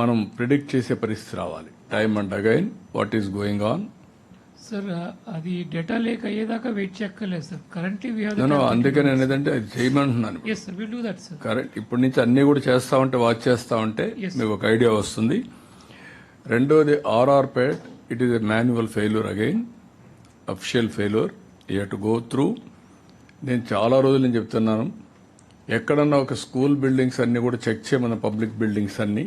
మనం ప్రిడిక్ట్ చేసే పరిస్థితి రావాలి. Time and again what is going on sir అది డేటా లేక్ అయ్యేదాకా వెయిట్ చేయక్కర్లేదు సార్ కరెంట్లీ నేను అందుకని అనేది అది చేయమంటున్నాను కరెక్ట్ ఇప్పటి నుంచి అన్ని కూడా చేస్తా ఉంటే వాచ్ చేస్తా ఉంటే. మీకు ఒక ఐడియా వస్తుంది. రెండోది error rate it is a manual failure again official failure you to go through నేను చాలా రోజులు నేను చెప్తున్నాను ఎక్కడన్నా ఒక స్కూల్ బిల్డింగ్స్ అన్ని కూడా చెక్ చేయమన్న పబ్లిక్ బిల్డింగ్స్ అన్ని.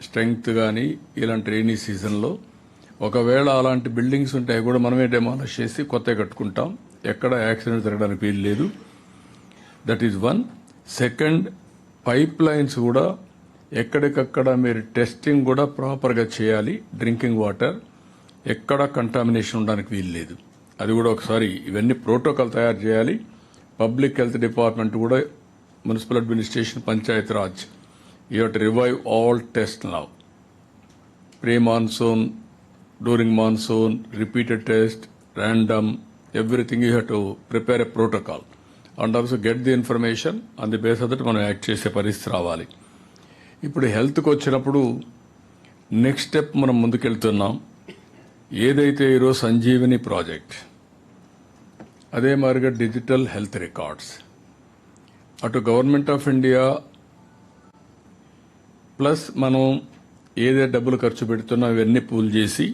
స్ట్రెంగ్త్ కానీ ఇలాంటి రైనీ సీజన్లో. ఒకవేళ అలాంటి బిల్డింగ్స్ ఉంటే అవి కూడా మనమే డెమాలిష్ చేసి కొత్తగా కట్టుకుంటాం. ఎక్కడ యాక్సిడెంట్ జరగడానికి వీలు లేదు. That is one second pipelines కూడా ఎక్కడికక్కడ మీరు టెస్టింగ్ కూడా ప్రాపర్గా చేయాలి. డ్రింకింగ్ వాటర్ ఎక్కడ కంటామినేషన్ ఉండడానికి వీలు లేదు. అది కూడా ఒకసారి ఇవన్నీ ప్రోటోకాల్ తయారు చేయాలి. పబ్లిక్ హెల్త్ డిపార్ట్మెంట్ కూడా municipal administration Panchayat Raj you to revive all test now pre monsoon during monsoon repeated test random everything you had to prepare a protocol and also get the information on the base that మనం act చేసే పరిస్థితి రావాలి. ఇప్పుడు హెల్త్కి వచ్చినప్పుడు next step మనం ముందుకెళ్తున్నాం. ఏదైతే ఈరోజు సంజీవిని ప్రాజెక్ట్ అదే మాదిరిగా డిజిటల్ హెల్త్ రికార్డ్స్ అటు గవర్నమెంట్ ఆఫ్ ఇండియా ప్లస్ మనం ఏదే డబ్బులు ఖర్చు పెడుతున్నా ఇవన్నీ పూల్ చేసి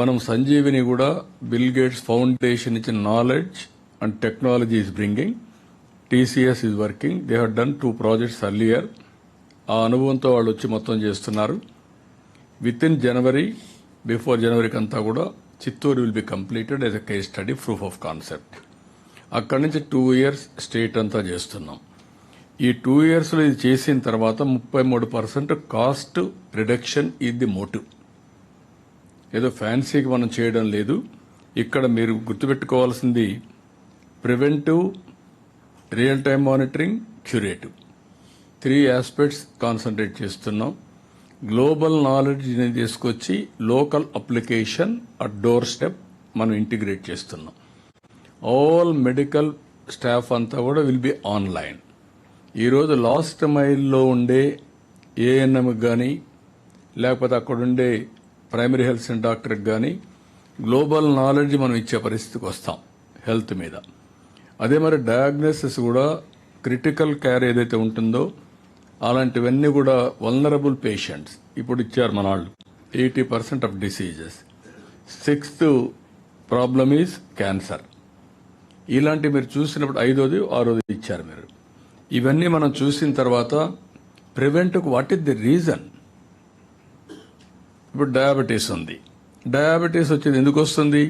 మనం సంజీవిని కూడా బిల్ గేట్స్ ఫౌండేషన్ ఇచ్చిన knowledge and technology is bringing TCS is working they have done two projects earlier ఆ అనుభవంతో వాళ్ళు వచ్చి మొత్తం చేస్తున్నారు. విత్ ఇన్ జనవరి బిఫోర్ జనవరికి అంతా కూడా Chittoor will be completed as a case study proof of concept అక్కడి నుంచి టూ ఇయర్స్ స్టేట్ అంతా చేస్తున్నాం. ఈ టూ ఇయర్స్లో ఇది చేసిన తర్వాత ముప్పై మూడు పర్సెంట్ కాస్ట్ రిడక్షన్ ఇది ది మోటివ్. ఏదో ఫ్యాన్సీకి మనం చేయడం లేదు. ఇక్కడ మీరు గుర్తుపెట్టుకోవాల్సింది preventive real time monitoring curative. Three aspects concentrate చేస్తున్నాం. గ్లోబల్ నాలెడ్జ్ని తీసుకొచ్చి local application at door step మనం ఇంటిగ్రేట్ చేస్తున్నాం. ఆల్ మెడికల్ స్టాఫ్ అంతా కూడా విల్ బి ఆన్లైన్. ఈరోజు లాస్ట్ మైల్లో ఉండే ఏఎన్ఎంకి కానీ లేకపోతే అక్కడ ఉండే ప్రైమరీ హెల్త్ సెంటర్ డాక్టర్కి కానీ గ్లోబల్ నాలెడ్జ్ మనం ఇచ్చే పరిస్థితికి వస్తాం హెల్త్ మీద. అదే మరి డయాగ్నోసిస్ కూడా క్రిటికల్ కేర్ ఏదైతే ఉంటుందో అలాంటివన్నీ కూడా వల్నరబుల్ పేషెంట్స్ ఇప్పుడు ఇచ్చారు మన వాళ్ళు. Eighty percent of diseases. Sixth problem is cancer. ఇలాంటి మీరు చూసినప్పుడు ఐదోది ఆరోది ఇచ్చారు మీరు. ఇవన్నీ మనం చూసిన తర్వాత ప్రివెంట్కు వాట్ ఇస్ ది రీజన్ ఇప్పుడు డయాబెటీస్ ఉంది. డయాబెటీస్ వచ్చేది ఎందుకు వస్తుంది?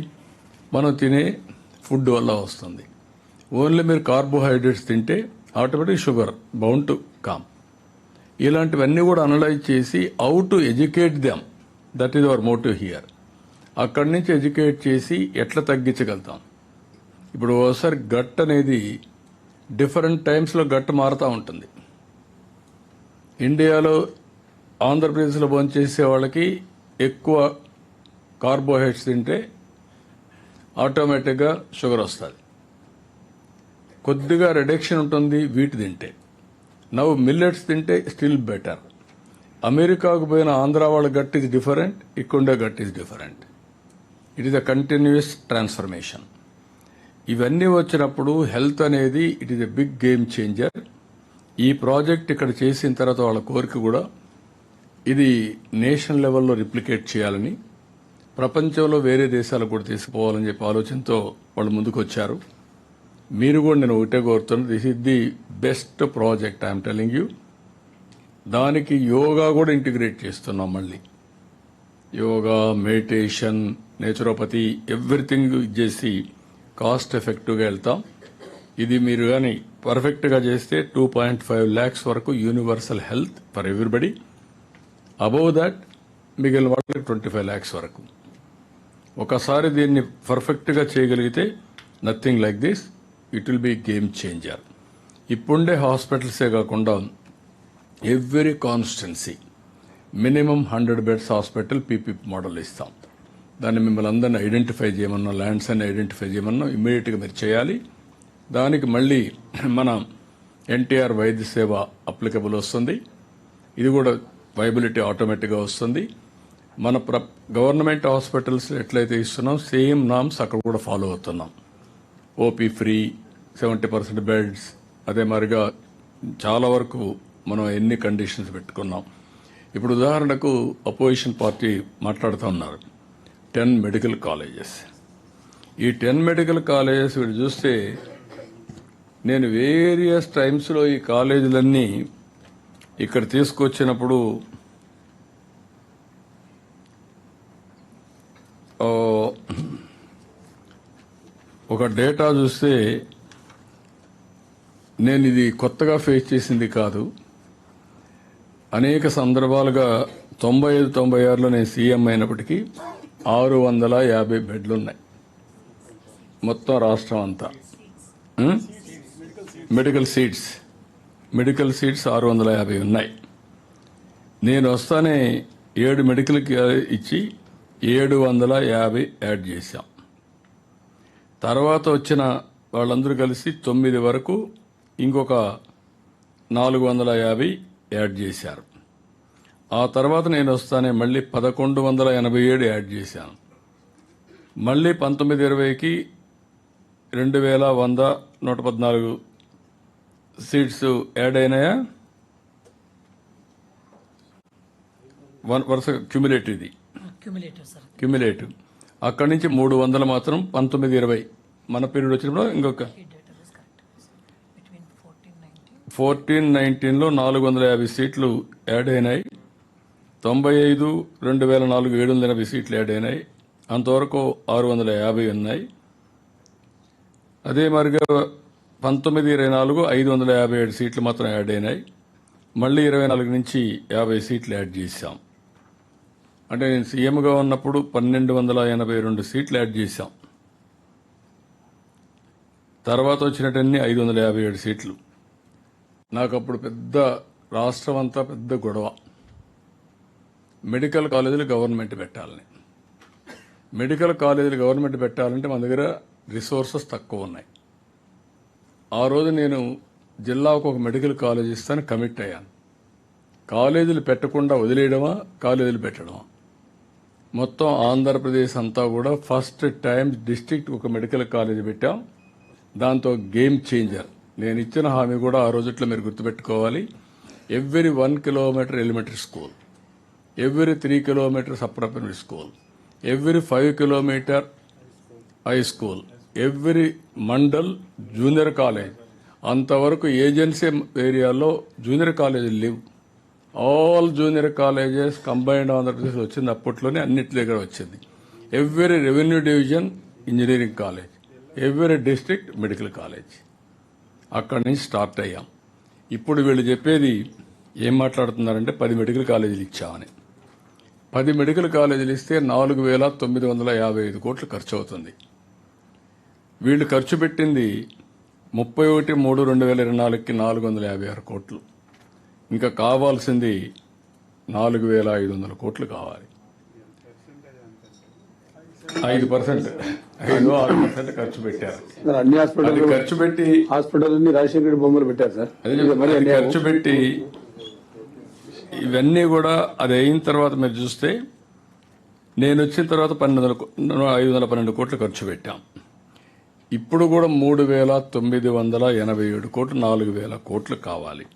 మనం తినే ఫుడ్ వల్ల వస్తుంది. ఓన్లీ మీరు కార్బోహైడ్రేట్స్ తింటే automatic sugar bound to come ఇలాంటివన్నీ కూడా అనలైజ్ చేసి how to educate them that is our motive here అక్కడి నుంచి ఎడ్యుకేట్ చేసి ఎట్లా తగ్గించగలుగుతాం? ఇప్పుడు ఒకసారి గట్ అనేది డిఫరెంట్ టైమ్స్లో గట్టు మారుతూ ఉంటుంది. ఇండియాలో ఆంధ్రప్రదేశ్లో భోంచేసే వాళ్ళకి ఎక్కువ కార్బోహైడ్రేట్స్ తింటే ఆటోమేటిక్గా షుగర్ వస్తుంది. కొద్దిగా రిడక్షన్ ఉంటుంది వీటి తింటే. నవ్వు మిల్లెట్స్ తింటే స్టిల్ బెటర్. అమెరికాకు పోయిన ఆంధ్ర వాళ్ళ గట్ ఈజ్ డిఫరెంట్ ఇక్కడుండే gut is different it is a continuous transformation ఇవన్నీ వచ్చినప్పుడు హెల్త్ అనేది it is a big game changer. ఈ ప్రాజెక్ట్ ఇక్కడ చేసిన తర్వాత వాళ్ళ కోరిక కూడా ఇది నేషనల్ లెవెల్లో రిప్లికేట్ చేయాలని ప్రపంచంలో వేరే దేశాలకు కూడా తీసుకుపోవాలని చెప్పి ఆలోచనతో వాళ్ళు ముందుకు వచ్చారు మీరు కూడా నేను ఒకటే కోరుతున్నాను this is the best project I'm telling you దానికి యోగా కూడా ఇంటిగ్రేట్ చేస్తున్నాం మళ్ళీ. యోగా మెడిటేషన్ నేచురోపతి ఎవ్రీథింగ్ చేసి కాస్ట్ ఎఫెక్టివ్గా వెళ్తాం. ఇది మీరు కానీ పర్ఫెక్ట్గా చేస్తే టూ పాయింట్ ఫైవ్ ల్యాక్స్ వరకు universal health for everybody above that మిగిలిన వాళ్ళకి ట్వంటీ ఫైవ్ ల్యాక్స్ వరకు. ఒకసారి దీన్ని పర్ఫెక్ట్గా చేయగలిగితే nothing like this it will be game changer ఇప్పుండే హాస్పిటల్సే కాకుండా every constituency minimum hundred beds hospital PP model ఇస్తాం. దాన్ని మిమ్మల్ని అందరిని ఐడెంటిఫై చేయమన్నా ల్యాండ్స్ అన్ని ఐడెంటిఫై చేయమన్నా ఇమ్మీడియట్గా మీరు చేయాలి. దానికి మళ్ళీ మన ఎన్టీఆర్ వైద్య సేవ అప్లికబుల్ వస్తుంది. ఇది కూడా వైబిలిటీ ఆటోమేటిక్గా వస్తుంది. మన ప్ర గవర్నమెంట్ హాస్పిటల్స్ ఎట్లయితే ఇస్తున్నాం సేమ్ నామ్స్ అక్కడ కూడా ఫాలో అవుతున్నాం. OP free seventy percent beds అదే మరిగా చాలా వరకు మనం ఎన్ని కండిషన్స్ పెట్టుకున్నాం. ఇప్పుడు ఉదాహరణకు అపోజిషన్ పార్టీ మాట్లాడుతూ ఉన్నారు. Ten medical colleges. ఈ టెన్ మెడికల్ కాలేజెస్ వీడు చూస్తే నేను వేరియస్ టైమ్స్లో ఈ కాలేజీలన్నీ ఇక్కడ తీసుకొచ్చినప్పుడు ఒక డేటా చూస్తే నేను ఇది కొత్తగా ఫేస్ చేసింది కాదు. అనేక సందర్భాలుగా తొంభై ఐదు తొంభై ఆరులో నేను సీఎం అయినప్పటికీ ఆరు వందల యాభై బెడ్లు ఉన్నాయి మొత్తం రాష్ట్రం అంతా. Medical seats. మెడికల్ సీట్స్ ఆరు వందల యాభై ఉన్నాయి. నేను వస్తానే ఏడు మెడికల్కి ఇచ్చి ఏడు వందల యాభై యాడ్ చేశాం. తర్వాత వచ్చిన వాళ్ళందరూ కలిసి తొమ్మిది వరకు ఇంకొక నాలుగు వందల యాభై యాడ్ చేశారు. ఆ తర్వాత నేను వస్తానే మళ్ళీ పదకొండు వందల ఎనభై ఏడు యాడ్ చేశాను. మళ్ళీ పంతొమ్మిది ఇరవైకి రెండు వేల వంద నూట పద్నాలుగు సీట్స్ యాడ్ అయినాయా? వన్ వరుస క్యుములేటివ్ ఇది క్యూములేటివ్. అక్కడి నుంచి మూడు వందలు మాత్రం పంతొమ్మిది ఇరవై. మన పీరియడ్ వచ్చినప్పుడు ఇంకొక ఫోర్టీన్ నైన్టీన్లో నాలుగు వందల యాభై సీట్లు యాడ్ అయినాయి. తొంభై ఐదు రెండు వేల నాలుగు ఏడు వందల ఎనభై సీట్లు యాడ్ అయినాయి. అంతవరకు ఆరు వందల యాభై ఉన్నాయి. అదే మరిగా పంతొమ్మిది ఇరవై నాలుగు ఐదు వందల యాభై ఏడు సీట్లు మాత్రం యాడ్ అయినాయి. మళ్ళీ ఇరవై నాలుగు నుంచి యాభై సీట్లు యాడ్ చేశాం. అంటే నేను సీఎంగా ఉన్నప్పుడు పన్నెండు వందల ఎనభై రెండు సీట్లు యాడ్ చేశాం. తర్వాత వచ్చినటన్ని ఐదు వందల యాభై ఏడు సీట్లు. నాకు అప్పుడు పెద్ద రాష్ట్రం అంతా పెద్ద గొడవ. మెడికల్ కాలేజీలు గవర్నమెంట్ పెట్టాలని. మెడికల్ కాలేజీలు గవర్నమెంట్ పెట్టాలంటే మన దగ్గర రిసోర్సెస్ తక్కువ ఉన్నాయి. ఆ రోజు నేను జిల్లాకు ఒక మెడికల్ కాలేజ్ ఇస్తాను కమిట్ అయ్యాను. కాలేజీలు పెట్టకుండా వదిలేయడమా కాలేజీలు పెట్టడమా? మొత్తం ఆంధ్రప్రదేశ్ అంతా కూడా ఫస్ట్ టైం డిస్ట్రిక్ట్ ఒక మెడికల్ కాలేజ్ పెట్టాం. దాంతో గేమ్ చేంజర్. నేను ఇచ్చిన హామీ కూడా ఆ రోజుట్లో మీరు గుర్తుపెట్టుకోవాలి. Every one kilometre elementary school. Every three kilometre upper school every five kilometre high school every mandal junior college అంతవరకు ఏజెన్సీ ఏరియాలో జూనియర్ కాలేజీలు లేవు. All junior colleges combined Andhra Pradesh వచ్చింది అప్పట్లోనే అన్నిటి దగ్గర వచ్చింది. Every revenue division engineering college every district medical college అక్కడి నుంచి స్టార్ట్ అయ్యాం. ఇప్పుడు వీళ్ళు చెప్పేది ఏం మాట్లాడుతున్నారంటే పది మెడికల్ కాలేజీలు ఇచ్చామని. పది మెడికల్ కాలేజీలు ఇస్తే నాలుగు వేల తొమ్మిది వందల యాభై ఐదు కోట్లు ఖర్చు అవుతుంది వీళ్ళు ఖర్చు పెట్టింది ముప్పై ఒకటి మూడు రెండు వేల ఇరవై నాలుగుకి నాలుగు వందల యాభై ఆరు కోట్లు. ఇంకా కావాల్సింది నాలుగు వేల ఐదు వందల కోట్లు కావాలి. ఐదు పర్సెంట్. ఐదు ఆరు పర్సెంట్ ఖర్చు పెట్టారు. అన్ని హాస్పిటల్ ఖర్చు పెట్టి హాస్పిటల్ రాజశేఖర బొమ్మలు పెట్టారు సార్. ఖర్చు పెట్టి ఇవన్నీ కూడా అది అయిన తర్వాత మీరు చూస్తే నేను వచ్చిన తర్వాత పన్నెండు వందల ఐదు వందల పన్నెండు కోట్లు ఖర్చు పెట్టాం. ఇప్పుడు కూడా మూడు వేల తొమ్మిది వందల ఎనభై ఏడు కోట్లు నాలుగు వేల కోట్లు కావాలి.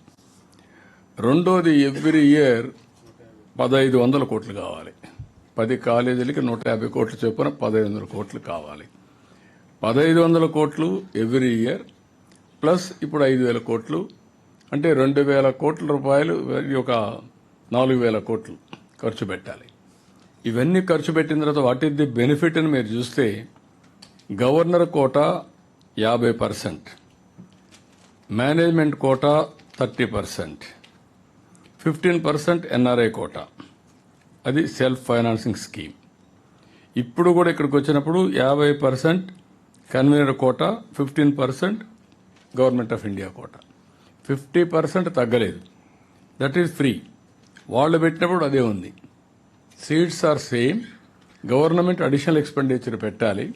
రెండోది ఎవ్రీ ఇయర్ పదహైదు వందల కోట్లు కావాలి. పది కాలేజీలకి నూట యాభై కోట్లు చొప్పున పదహైదు వందల కోట్లు కావాలి. పదహైదు వందల కోట్లు ఎవ్రీ ఇయర్ ప్లస్ ఇప్పుడు ఐదు వేల కోట్లు అంటే రెండు వేల కోట్ల రూపాయలు ఒక నాలుగు వేల కోట్లు ఖర్చు పెట్టాలి. ఇవన్నీ ఖర్చు పెట్టిన తర్వాత వాట్ ఈస్ ది బెనిఫిట్ అని మీరు చూస్తే గవర్నర్ కోటా యాభై percent management quota thirty percent fifteen percent NRI quota. అది సెల్ఫ్ ఫైనాన్సింగ్ స్కీమ్. ఇప్పుడు కూడా ఇక్కడికి వచ్చినప్పుడు యాభై percent convenor quota fifteen percent government of India quota. Fifty percent తగ్గలేదు. That is free. వాళ్ళు పెట్టినప్పుడు అదే ఉంది. Seats are same government additional expenditure పెట్టాలి.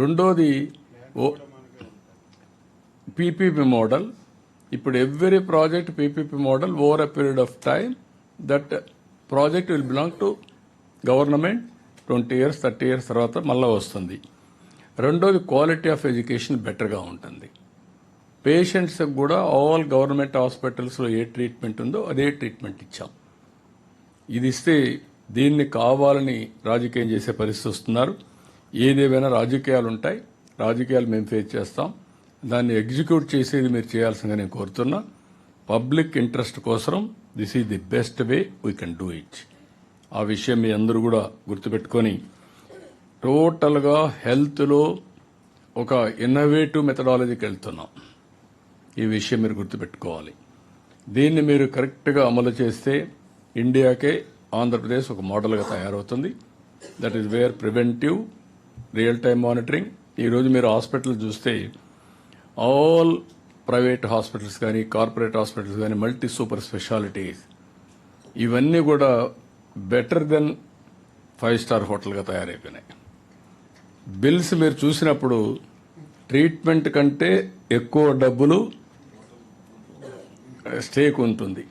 రెండోది ఓ పీపీపీ మోడల్ ఇప్పుడు every project PPP model over a period of time that project will belong to government twenty years thirty years తర్వాత మళ్ళీ వస్తుంది. రెండోది క్వాలిటీ ఆఫ్ ఎడ్యుకేషన్ బెటర్గా ఉంటుంది. పేషెంట్స్కి కూడా ఆల్ గవర్నమెంట్ హాస్పిటల్స్లో ఏ ట్రీట్మెంట్ ఉందో అదే ట్రీట్మెంట్ ఇచ్చాం. ఇది ఇస్తే దీన్ని కావాలని రాజకీయం చేసే పరిస్థితి వస్తున్నారు. ఏదేమైనా రాజకీయాలు ఉంటాయి. రాజకీయాలు మేము ఫేస్ చేస్తాం. దాన్ని ఎగ్జిక్యూట్ చేసేది మీరు చేయాల్సిందిగా నేను కోరుతున్నా. పబ్లిక్ ఇంట్రెస్ట్ కోసం this is the best way we can do it ఆ విషయం మీ అందరూ కూడా గుర్తుపెట్టుకొని టోటల్గా హెల్త్లో ఒక ఇన్నోవేటివ్ మెథడాలజీకి వెళ్తున్నాం. ఈ విషయం మీరు గుర్తుపెట్టుకోవాలి. దీన్ని మీరు కరెక్ట్గా అమలు చేస్తే ఇండియాకే ఆంధ్రప్రదేశ్ ఒక మోడల్గా తయారవుతుంది. That is where preventive real time monitoring ఈరోజు మీరు హాస్పిటల్ చూస్తే ఆల్ ప్రైవేట్ హాస్పిటల్స్ కానీ కార్పొరేట్ హాస్పిటల్స్ కానీ మల్టీ సూపర్ స్పెషాలిటీస్ ఇవన్నీ కూడా బెటర్ దెన్ ఫైవ్ స్టార్ హోటల్గా తయారైపోయినాయి. బిల్స్ మీరు చూసినప్పుడు ట్రీట్మెంట్ కంటే ఎక్కువ డబ్బులు స్టేక్ ఉంటుంది.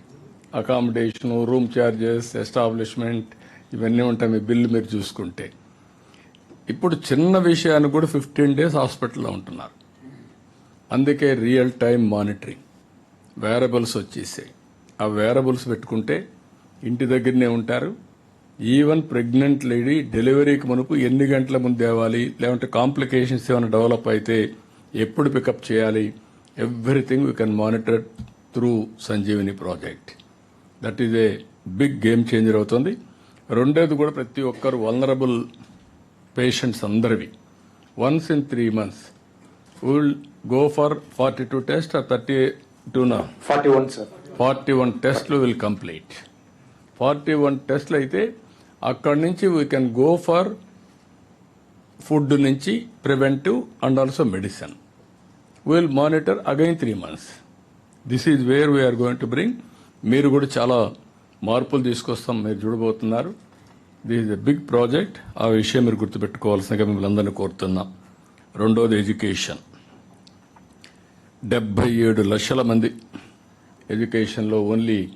అకామిడేషన్ రూమ్ ఛార్జెస్ ఎస్టాబ్లిష్మెంట్ ఇవన్నీ ఉంటాయి మీ బిల్లు మీరు చూసుకుంటే. ఇప్పుడు చిన్న విషయాన్ని కూడా ఫిఫ్టీన్ డేస్ హాస్పిటల్లో ఉంటున్నారు. అందుకే రియల్ టైం మానిటరింగ్ వేరబుల్స్ వచ్చేసాయి. ఆ వేరబుల్స్ పెట్టుకుంటే ఇంటి దగ్గరనే ఉంటారు. ఈవెన్ ప్రెగ్నెంట్ లేడీ డెలివరీకి మునుపు ఎన్ని గంటల ముందు తేవాలి లేదంటే కాంప్లికేషన్స్ ఏమైనా డెవలప్ అయితే ఎప్పుడు పికప్ చేయాలి everything you can monitor through Sanjeevini project. That is a big game changer అవుతుంది. రెండోది కూడా ప్రతి ఒక్కరు వల్నరబుల్ పేషెంట్స్ అందరివి. Once in three months will go for forty two test or thirty టూనా forty one sir forty one టెస్ట్లు will complete forty one టెస్ట్లు అయితే అక్కడి నుంచి we can go for food నుంచి preventive and also medicine will monitor again three months this is where we're going to bring. మీరు కూడా చాలా మార్పులు తీసుకొస్తాం మీరు చూడబోతున్నారు. This is a big project ఆ విషయం మీరు గుర్తుపెట్టుకోవాల్సిందిగా మిమ్మల్ని అందరినీ కోరుతున్నాం. రెండోది ఎడ్యుకేషన్. డెబ్బై ఏడు లక్షల మంది ఎడ్యుకేషన్లో ఓన్లీ